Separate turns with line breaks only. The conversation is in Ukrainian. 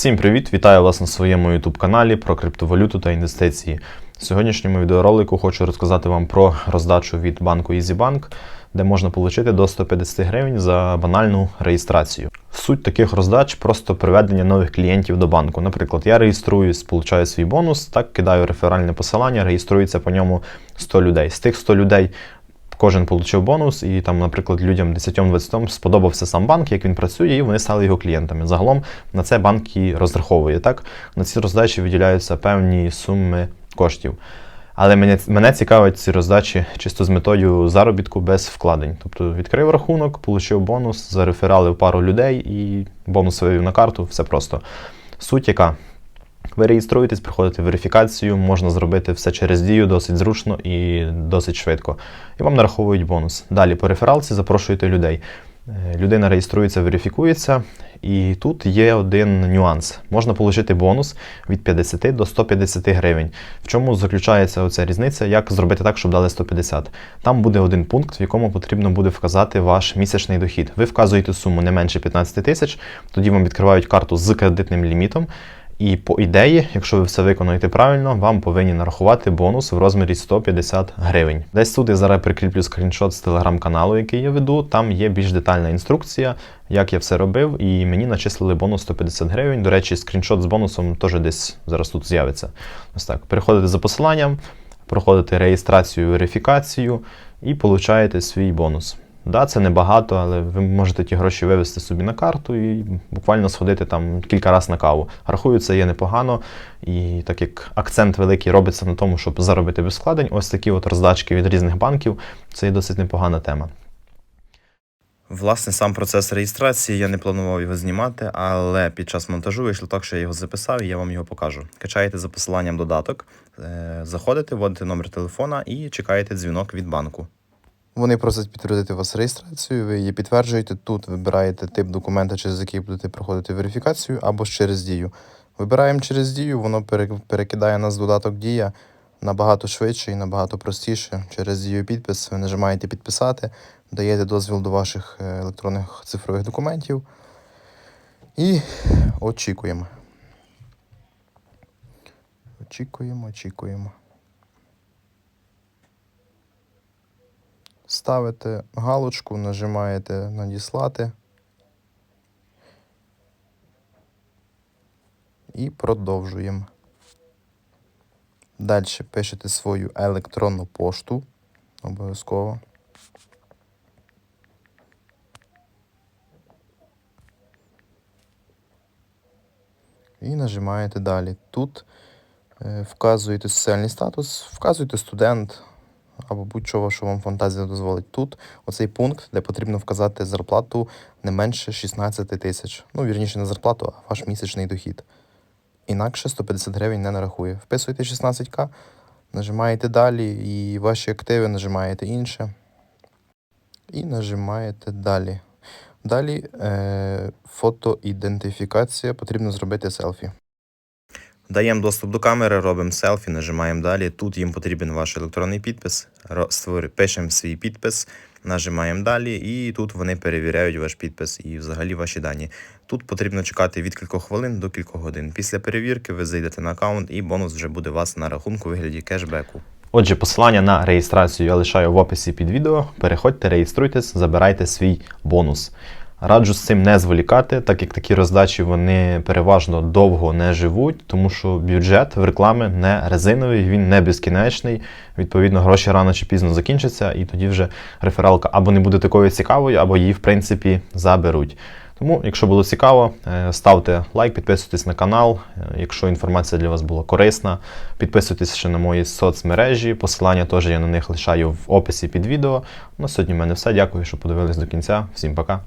Всім привіт! Вітаю вас на своєму YouTube каналі про криптовалюту та інвестиції. В сьогоднішньому відеоролику хочу розказати вам про роздачу від банку EasyBank, де можна отримати до 150 гривень за банальну реєстрацію. Суть таких роздач просто приведення нових клієнтів до банку. Наприклад, я реєструюсь, получаю свій бонус, так кидаю реферальне посилання, реєструється по ньому 100 людей. З тих 100 людей кожен отримав бонус, і там, наприклад, людям 10-20 сподобався сам банк, як він працює, і вони стали його клієнтами. Загалом на це банк і розраховує. Так на ці роздачі виділяються певні суми коштів. Але мене, мене цікавить ці роздачі чисто з метою заробітку без вкладень. Тобто відкрив рахунок, отримав бонус, зарефералив пару людей і бонус вивів на карту. Все просто. Суть яка? Ви реєструєтесь, проходите верифікацію, можна зробити все через дію досить зручно і досить швидко. І вам нараховують бонус. Далі по рефералці запрошуєте людей. Е, Людина реєструється, верифікується, і тут є один нюанс. Можна отримати бонус від 50 до 150 гривень. В чому заключається оця різниця? Як зробити так, щоб дали 150? Там буде один пункт, в якому потрібно буде вказати ваш місячний дохід. Ви вказуєте суму не менше 15 тисяч, тоді вам відкривають карту з кредитним лімітом. І по ідеї, якщо ви все виконуєте правильно, вам повинні нарахувати бонус в розмірі 150 гривень. Десь тут я зараз прикріплю скріншот з телеграм-каналу, який я веду. Там є більш детальна інструкція, як я все робив, і мені начислили бонус 150 гривень. До речі, скріншот з бонусом теж десь зараз тут з'явиться. Ось так. Переходите за посиланням, проходите реєстрацію, верифікацію і получаєте свій бонус. Да, це небагато, але ви можете ті гроші вивести собі на карту і буквально сходити там кілька разів на каву. Рахую, це є непогано. І так як акцент великий робиться на тому, щоб заробити без вкладень, ось такі от роздачки від різних банків це є досить непогана тема. Власне, сам процес реєстрації я не планував його знімати, але під час монтажу вийшло так, що я його записав і я вам його покажу. Качаєте за посиланням додаток, е, заходите, вводите номер телефона і чекаєте дзвінок від банку.
Вони просять підтвердити у вас реєстрацію, ви її підтверджуєте. Тут вибираєте тип документа, через який будете проходити верифікацію, або ж через дію. Вибираємо через дію, воно перекидає нас додаток Дія набагато швидше і набагато простіше. Через дію підпис ви нажимаєте підписати, даєте дозвіл до ваших е, електронних цифрових документів і очікуємо. Очікуємо, очікуємо. Ставите галочку, нажимаєте надіслати і продовжуємо. Далі пишете свою електронну пошту обов'язково. І нажимаєте далі. Тут е, вказуєте соціальний статус, вказуєте студент, або будь-що, що вам фантазія дозволить. Тут оцей пункт, де потрібно вказати зарплату не менше 16 тисяч. Ну, вірніше, не зарплату, а ваш місячний дохід. Інакше 150 гривень не нарахує. Вписуєте 16к, нажимаєте далі, і ваші активи нажимаєте інше. І нажимаєте далі. Далі е, фотоідентифікація, потрібно зробити селфі.
Даємо доступ до камери, робимо селфі, нажимаємо далі. Тут їм потрібен ваш електронний підпис. Пишемо свій підпис, нажимаємо далі, і тут вони перевіряють ваш підпис і взагалі ваші дані. Тут потрібно чекати від кількох хвилин до кількох годин. Після перевірки ви зайдете на аккаунт і бонус вже буде у вас на рахунку у вигляді кешбеку. Отже, посилання на реєстрацію я лишаю в описі під відео. Переходьте, реєструйтесь, забирайте свій бонус. Раджу з цим не зволікати, так як такі роздачі вони переважно довго не живуть, тому що бюджет в реклами не резиновий, він не безкінечний. Відповідно, гроші рано чи пізно закінчаться, і тоді вже рефералка або не буде такою цікавою, або її, в принципі, заберуть. Тому, якщо було цікаво, е, ставте лайк, підписуйтесь на канал. Е, Якщо інформація для вас була корисна, підписуйтесь ще на мої соцмережі. Посилання теж я на них лишаю в описі під відео. На сьогодні в мене все. Дякую, що подивились до кінця. Всім пока.